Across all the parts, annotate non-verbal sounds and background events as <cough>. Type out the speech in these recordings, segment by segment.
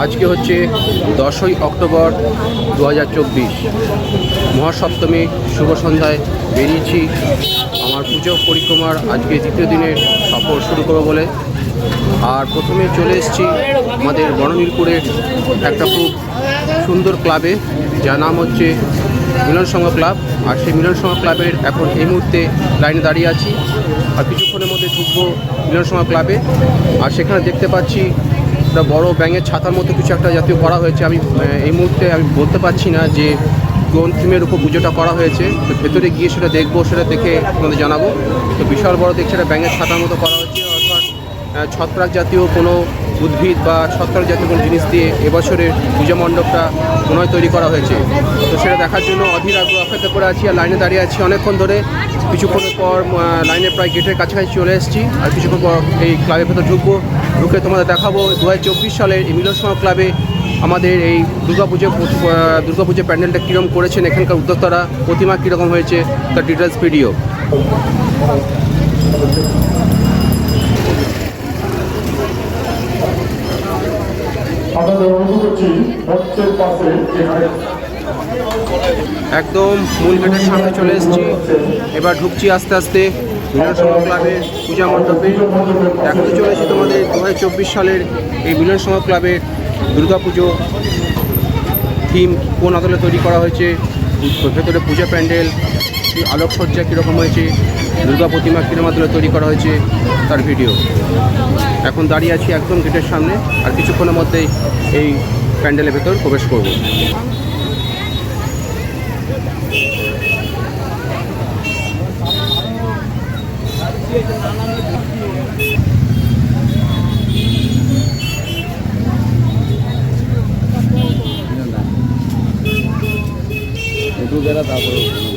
আজকে হচ্ছে দশই অক্টোবর দু হাজার চব্বিশ। মহাসপ্তমী, শুভ সন্ধ্যায় বেরিয়েছি। আমার পুজো পরিক্রমার আজকে দ্বিতীয় দিনের সফর শুরু করব বলে। আর প্রথমে চলে এসেছি আমাদের বননীলপুরের একটা খুব সুন্দর ক্লাবে, যার নাম হচ্ছে মিলন সংঘ ক্লাব। আর সেই মিলন সংঘ ক্লাবের এখন এই মুহূর্তে লাইনে দাঁড়িয়ে আছি। আর কিছুক্ষণের মধ্যে ঢুকবো মিলন সংঘ ক্লাবে। আর সেখানে দেখতে পাচ্ছি একটা বড় ব্যাঙের ছাতার মতো কিছু একটা জাতীয় করা হয়েছে। আমি এই মুহূর্তে আমি বলতে পারছি না যে কোন থিমের উপর পুজোটা করা হয়েছে। তো ভেতরে গিয়ে সেটা দেখব, সেটা দেখে আপনাদের জানাব। তো বিশাল বড় দেখছি একটা ব্যাঙের ছাতার মতো করা হয়েছে। অর্থাৎ ছত্রাক জাতীয় কোনো উদ্ভিদ বা ছত্রাক জাতীয় কোনো জিনিস দিয়ে এবছরের পূজা মণ্ডপটা হয় তৈরি করা হয়েছে। তো সেটা দেখার জন্য অধীর আগ্রহ অপেক্ষা করে আছি আর লাইনে দাঁড়িয়ে আছি অনেকক্ষণ ধরে। কিছুক্ষণের পর আহ, লাইনে প্রায় গেটের কাছাকাছি চলে এসেছি আর কিছুক্ষণ পর এই ক্লাবের ভেতর ঢুকবো। ঢুকে তোমাদের দেখাবো দু চব্বিশ সালের এই মিলন সমাজ ক্লাবে আমাদের এই দুর্গাপুজো দুর্গাপুজো প্যান্ডেলটা কীরকম করেছেন এখানকার উদ্যোক্তারা প্রতিমা কীরকম হয়েছে তার ডিটেলস ভিডিও একদম মূল গেটের সামনে চলে এসেছি। এবার ঢুকছি আস্তে আস্তে। মিলন সংঘ ক্লাবের পূজা মণ্ডপে। দেখাতে চলেছি তোমাদের দু হাজার চব্বিশ সালের এই মিলন সংঘ ক্লাবের দুর্গাপুজো থিম, কোন আদলে তৈরি করা হয়েছে, ভেতরে পূজা প্যান্ডেল আলোকসজ্জা কীরকম হয়েছে, দুর্গা প্রতিমা কীরকম আদলে তৈরি করা হয়েছে, তার ভিডিও। এখন দাঁড়িয়ে আছি একদম গেটের সামনে, আর কিছুক্ষণের মধ্যেই এই প্যান্ডেলের ভেতর প্রবেশ করব। হ্যালো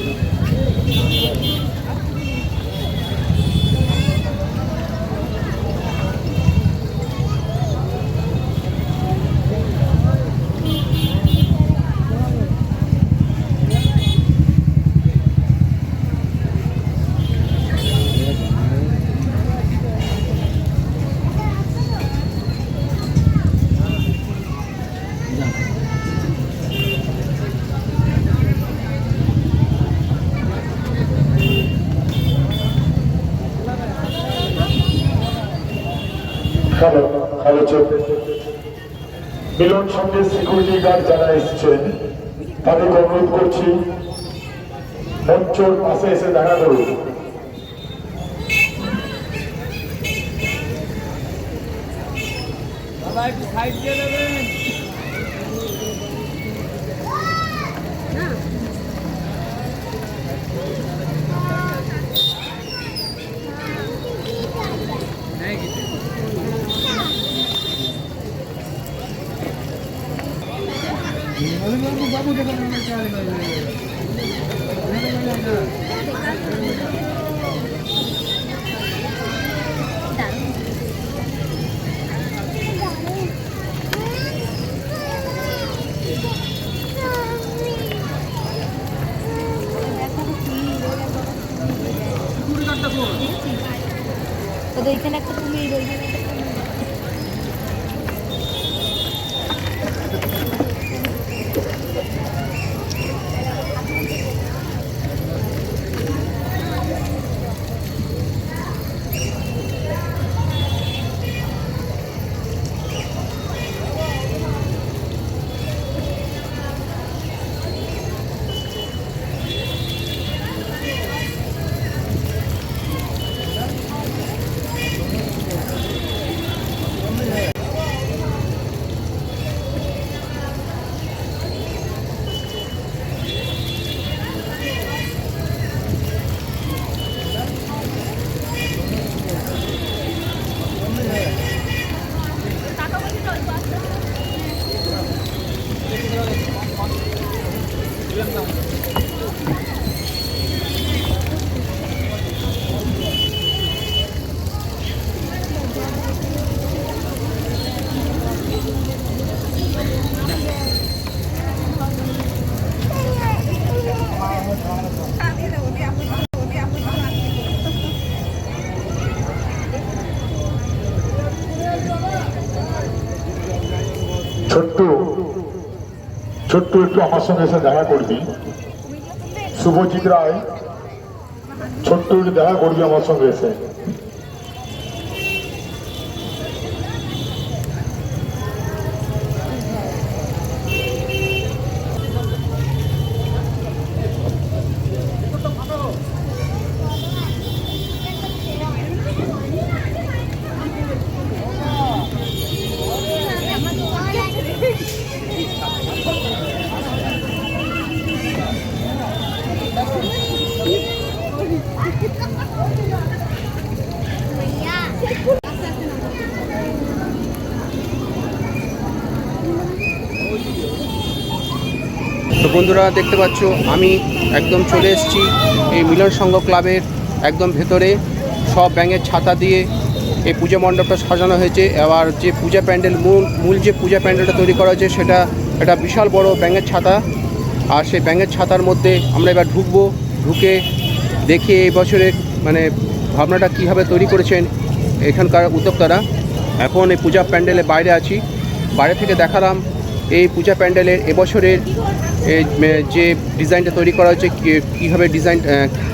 চোখ। মিলন সঙ্গে সিকিউরিটি গার্ড যারা এসছেন, তাদেরকে অনুরোধ করছি, মঞ্চর পাশে এসে দেখা করুন। একটু সাইড দিয়ে একটা কুমির ওইখানে একটা কুমির। やっ。ছোট্ট একটু আমার সঙ্গে এসে দেখা করবি শুভজিৎ রায়, ছোট্ট একটু দেখা করবি আমার সঙ্গে এসে। বন্ধুরা দেখতে পাচ্ছ, আমি একদম চলে এসেছি এই মিলন সংঘ ক্লাবের একদম ভেতরে। সব ব্যাঙের ছাতা দিয়ে এই পূজা মণ্ডপটা সাজানো হয়েছে। আবার যে পূজা প্যান্ডেল, মূল মূল যে পূজা প্যান্ডেলটা তৈরি করা হয়েছে, সেটা একটা বিশাল বড় ব্যাঙের ছাতা। আর সেই ব্যাঙের ছাতার মধ্যে আমরা এবার ঢুকবো, ঢুকে দেখে এই বছরের মানে ভাবনাটা কীভাবে তৈরি করেছেন এখানকার উদ্যোক্তারা। এখন এই পূজা প্যান্ডেলে বাইরে আছি। বাইরে থেকে দেখালাম এই পূজা প্যান্ডেলের এবছরের এই যে ডিজাইনটা তৈরি করা হয়েছে কি- কীভাবে ডিজাইন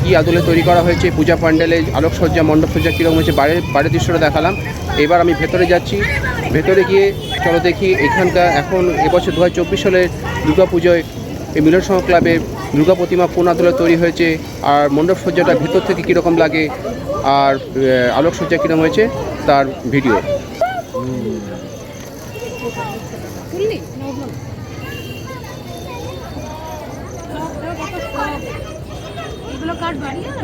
কী আদলে তৈরি করা হয়েছে পূজা প্যান্ডেলে আলোকসজ্জা মণ্ডপসজ্জা কীরকম হয়েছে বাইরের বাইরের দৃশ্যটা দেখালাম। এবার আমি ভেতরে যাচ্ছি। ভেতরে গিয়ে চলো দেখি এখানকার এখন এবছর দু হাজার চব্বিশ সালের দুর্গা পুজোয় এই মিলন সংঘ ক্লাবে দুর্গা প্রতিমা পূর্ণ আদলে তৈরি হয়েছে আর মণ্ডপসজ্জাটা ভেতর থেকে কীরকম লাগে আর আলোকসজ্জা কীরকম হয়েছে তার ভিডিও। কার বাড়ি আর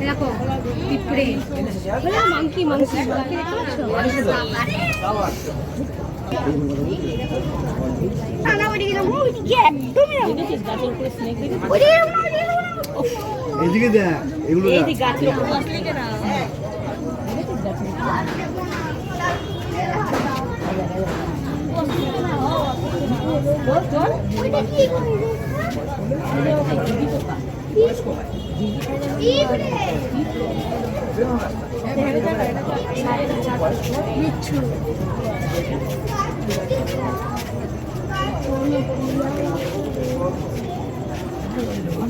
দেখো পিঁপড়ে। মাংকি মাংকি মাংকি দেখতে পাচ্ছ? এদিকে দেখ এগুলো দেখ।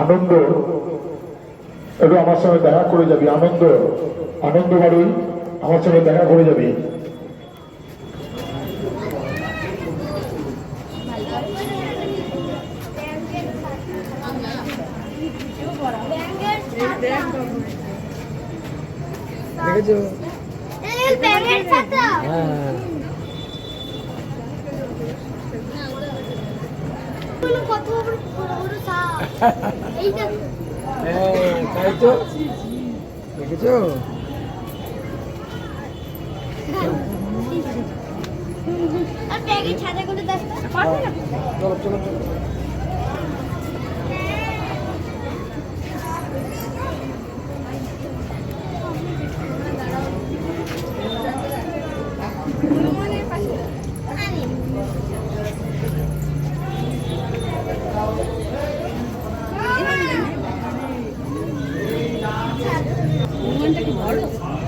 আনন্দ একটু আমার সঙ্গে দেখা করে যাবি আনন্দ। আনন্দ বাড়ি আমার সঙ্গে দেখা করে যাবি। দেখেছ? ছাতা হ্যাঁ <laughs> এইটা হ্যাঁ তাই তো? দেখেছ? আর চলো চলো চলো। হনুমানটা কি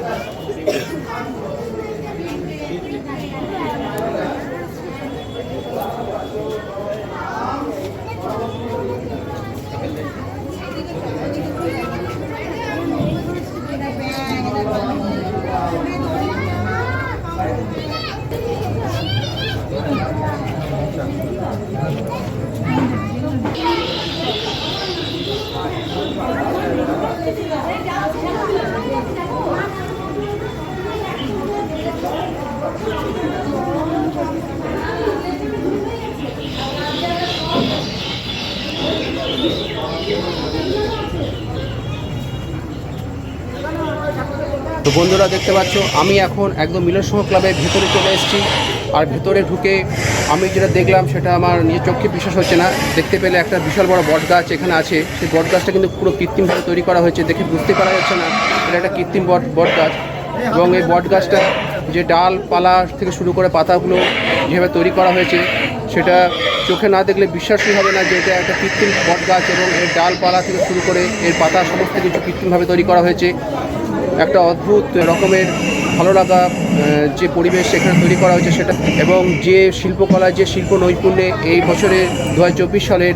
তো বন্ধুরা দেখতে পাচ্ছ, আমি এখন একদম মিলন সংঘ ক্লাবের ভেতরে চলে এসেছি। আর ভেতরে ঢুকে আমি যেটা দেখলাম, সেটা আমার নিজের চোখে বিশ্বাস হচ্ছে না। দেখতে পেলে একটা বিশাল বড় বট গাছ এখানে আছে। সেই বট গাছটা কিন্তু পুরো কৃত্রিমভাবে তৈরি করা হয়েছে, দেখে বুঝতে পারা যাচ্ছে না। এটা একটা কৃত্রিম বট বট গাছ এবং এই বট গাছটা যে ডাল পালা থেকে শুরু করে পাতাগুলো যেভাবে তৈরি করা হয়েছে, সেটা চোখে না দেখলে বিশ্বাসই হবে না যে এটা একটা কৃত্রিম বট গাছ এবং এর ডালপালা থেকে শুরু করে এর পাতা সমস্ত কিছু কৃত্রিমভাবে তৈরি করা হয়েছে। একটা অদ্ভুত রকমের ভালো লাগা যে পরিবেশ সেখানে তৈরি করা হয়েছে সেটা এবং যে শিল্পকলা, যে শিল্প নৈপুণ্যে এই বছরের দু সালের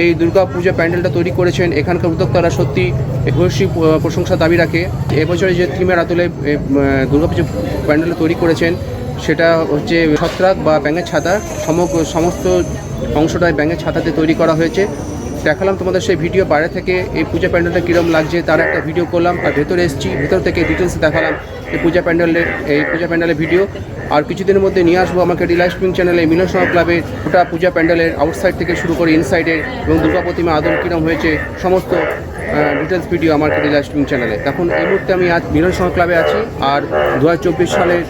এই দুর্গা পূজা প্যান্ডেলটা তৈরি করেছেন, এখানকার উদ্যোক্তারা সত্যি ভূয়সী প্রশংসা দাবি রাখে। এবছরে যে থিমের আতলে দুর্গা পুজো প্যান্ডেলটা তৈরি করেছেন, সেটা হচ্ছে ছত্রাক বা ব্যাঙের ছাতা, সমগ্র, সমস্ত অংশটাই ব্যাঙের ছাতাতে তৈরি করা হয়েছে। দেখালাম তোমাদের সেই ভিডিও বাইরে থেকে, এই পূজা প্যান্ডেলটা কীরকম লাগছে তার একটা ভিডিও করলাম, আর ভেতরে এসেছি, ভেতর থেকে ডিটেলস দেখালাম এই পূজা প্যান্ডেলের এই পূজা প্যান্ডেলের ভিডিও। আর কিছুদিনের মধ্যে নিয়ে আসব আমাকে ডিলাইস চ্যানেলে, মিলন সভা ক্লাবের গোটা পূজা প্যান্ডেলের আউটসাইড থেকে শুরু করে ইনসাইডের এবং দুর্গা প্রতিমা আদর কীরকম হয়েছে, সমস্ত ডিটেলস ভিডিও আমার রিলাইস স্প্রিং চ্যানেলে এখন এই মুহূর্তে আমি আজ মিলন সংঘ ক্লাবে আছি আর দু সালের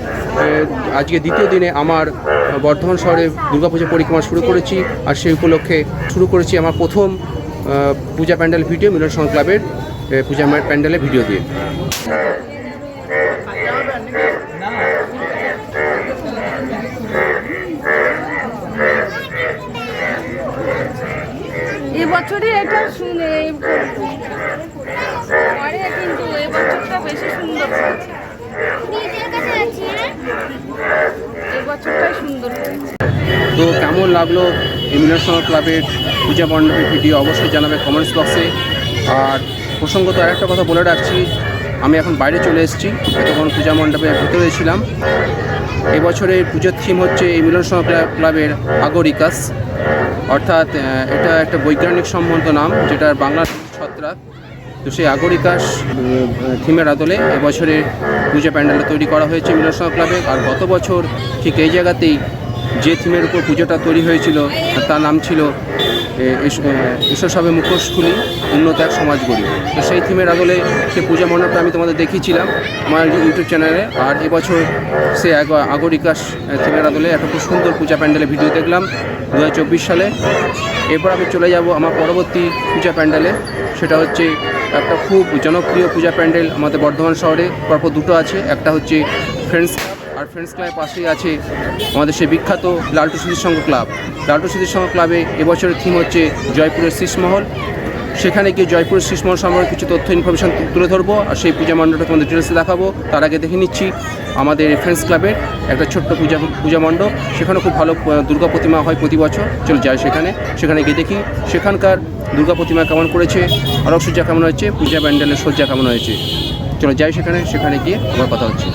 আজকে দ্বিতীয় দিনে আমার বর্ধমান শহরে দুর্গাপূজা পরিক্রমা শুরু করেছি আর সেই উপলক্ষে শুরু করেছি আমার প্রথম পূজা প্যান্ডেল ভিডিও মিলন সংঘ ক্লাবের পূজা প্যান্ডেলে প্যান্ডেলের ভিডিও দিয়ে এবছরই এটা শুনে পরে কিন্তু এবছরটা বেশি সুন্দর হয়েছে নিজের কাছে আছি হ্যাঁ? এবছরটাই সুন্দর হয়েছে তো কেমন লাগল মিলন ক্লাবের পূজা মণ্ডপের ভিডিও? অবশ্যই জানাবে কমেন্টস বক্সে আর প্রসঙ্গত আর একটা কথা বলে রাখছি, আমি এখন বাইরে চলে এসেছি তখন পূজা মণ্ডপের ভিতরে ছিলাম। এবছরের পুজোর থিম হচ্ছে এই মিলন সংঘ ক্লাবের আগরিকাস। অর্থাৎ এটা একটা বৈজ্ঞানিক সম্বন্ধ নাম, যেটার বাংলা ছত্রাক। তো সেই আগরিকাস থিমের আদলে এবছরের পূজা প্যান্ডেলটা তৈরি করা হয়েছে মিলন সংঘ ক্লাবে। আর গত বছর ঠিক এই জায়গাতেই যে থিমের উপর পুজোটা তৈরি হয়েছিল তার নাম ছিল ঈশ্বর সবে মুখোশ খুলি, উন্নত এক সমাজ গড়ি। তো সেই থিমের আগলে সে পূজা মণ্ডপটা আমি তোমাদের দেখিয়েছিলাম আমার ইউটিউব চ্যানেলে। আর এবছর সে আগ- আগরিকাস থিমের আদলে একটা খুব সুন্দর পূজা প্যান্ডেলের ভিডিও দেখলাম দু হাজার চব্বিশ সালে। এরপর আমি চলে যাব আমার পরবর্তী পূজা প্যান্ডেলে। সেটা হচ্ছে একটা খুব জনপ্রিয় পূজা প্যান্ডেল আমাদের বর্ধমান শহরে। পরপর দুটো আছে, একটা হচ্ছে ফ্রেন্ডস আর ফ্রেন্ডস ক্লাবের পাশেই আছে আমাদের সেই বিখ্যাত লালটু সুধীর সংঘ ক্লাব লালটু সুধীর সংঘ ক্লাবে এবছরের থিম হচ্ছে জয়পুরের শীষমহল সেখানে গিয়ে জয়পুরের শীষমহল সম্পর্কে কিছু তথ্য ইনফরমেশন তুলে ধরবো আর সেই পূজা মণ্ডপটা তোমাদের ডিটেলসে দেখাবো। তার আগে দেখে নিচ্ছি আমাদের ফ্রেন্ডস ক্লাবের একটা ছোট্ট পূজা পূজা মণ্ডপ। সেখানে খুব ভালো দুর্গা প্রতিমা হয় প্রতি বছর। চলে যায় সেখানে। সেখানে গিয়ে দেখি সেখানকার দুর্গা প্রতিমা কেমন করেছে আলোকসজ্জা কেমন হয়েছে, পূজা প্যান্ডেলের সজ্জা কেমন হয়েছে। চলো যাই সেখানে। সেখানে গিয়ে আমার কথা হচ্ছে।